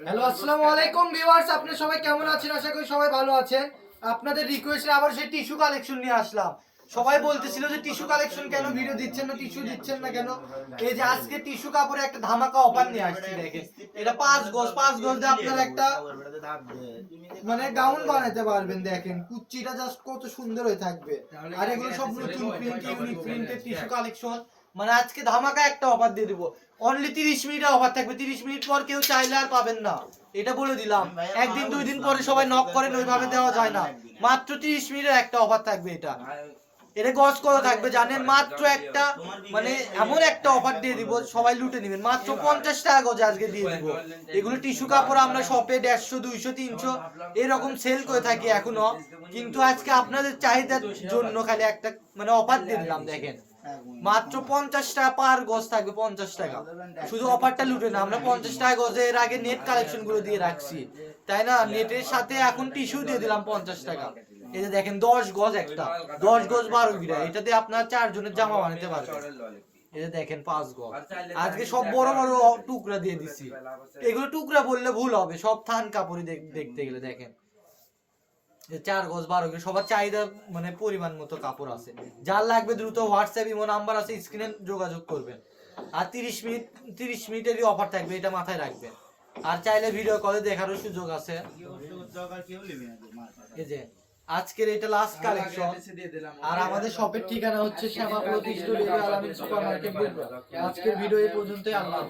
Hello আসসালামু আলাইকুম viewers আপনারা সবাই কেমন আছেন? আশা করি সবাই ভালো আছেন। আপনাদের রিকোয়েস্টে আবার সেই টিস্যু কালেকশন নিয়ে আসলাম। সবাই বলতেছিল যে টিস্যু কালেকশন কেন? ভিডিও দিচ্ছেন না টিস্যু দিচ্ছেন না কেন? এই যে আজকে টিস্যু কাপড়ে একটা ধামাকা অফার নিয়ে আসছি, দেখেন। এটা পাঁচ গজ পাঁচ গজ দিয়ে আপনার একটা মানে গাউন বানাতে পারবেন, দেখেন। কুচিটা জাস্ট কত সুন্দর হয়ে থাকবে। আর এগুলো সব নতুন প্রিন্ট ইউনিক প্রিন্টের টিস্যু কালেকশন মানে আজকে ধামাকা একটা অফার দিয়ে দিব। অনলি 30 মিনিটের অফার থাকবে। 30 মিনিট পর কেউ চাইলে আর পাবেন না। এটা বলে দিলাম। একদিন দুই দিন পরে সবাই নক করেন ওইভাবে দেওয়া যায় না। মাত্র 30 মিনিটের একটা অফার থাকবে এটা। এটা গজ কত থাকবে জানেন? মাত্র একটা মানে এমন একটা অফার দিয়ে দিব সবাই লুটে নেবেন। মাত্র পঞ্চাশ টাকা গজ আজকে দিয়ে দিব। এগুলো টিস্যু কাপড় আমরা শপে দেড়শো দুইশো তিনশো এরকম সেল করে থাকি এখনও। কিন্তু আজকে আপনাদের চাহিদার জন্য খালি একটা মানে অফার দিয়ে দিলাম দেখেন। মাত্র পঞ্চাশ টাকা পার গজ থাকবে পঞ্চাশ টাকা। শুধু অফারটা লুটে না, আমরা পঞ্চাশ টাকা গজে এর আগে নেট কালেকশনগুলো দিয়ে রাখছি। তাই না? নেটের সাথে এখন টিস্যু দিয়ে দিলাম পঞ্চাশ টাকা। এই যে দেখেন, দশ গজ একটা। দশ গজ বারো গিরা। এটাতে আপনার চারজনের জামা বানাতে পারবেন যে দেখেন, পাঁচ গজ। আজকে সব বড় বড় টুকরা দিয়ে দিছি। এগুলো টুকরা বললে ভুল হবে। সব থান কাপড়ই দেখতে গেলে দেখেন। চার গজ বারো গজ সবার চাহিদা মানে পরিমাণ মতো কাপড় আছে। যার লাগবে দ্রুত হোয়াটসঅ্যাপ ইমো নাম্বার আছে স্ক্রিনে যোগাযোগ করবেন। আর তিরিশ মিনিট, তিরিশ মিনিটেরই অফার থাকবে, এটা মাথায় রাখবেন। আর চাইলে ভিডিও কলে দেখারও সুযোগ আছে। এই যে, আজকের এটা লাস্ট কালেকশন আর আমাদের শপের ঠিকানা হচ্ছে সুপার মার্কেট আজকের ভিডিও এই পর্যন্তই, আল্লাহ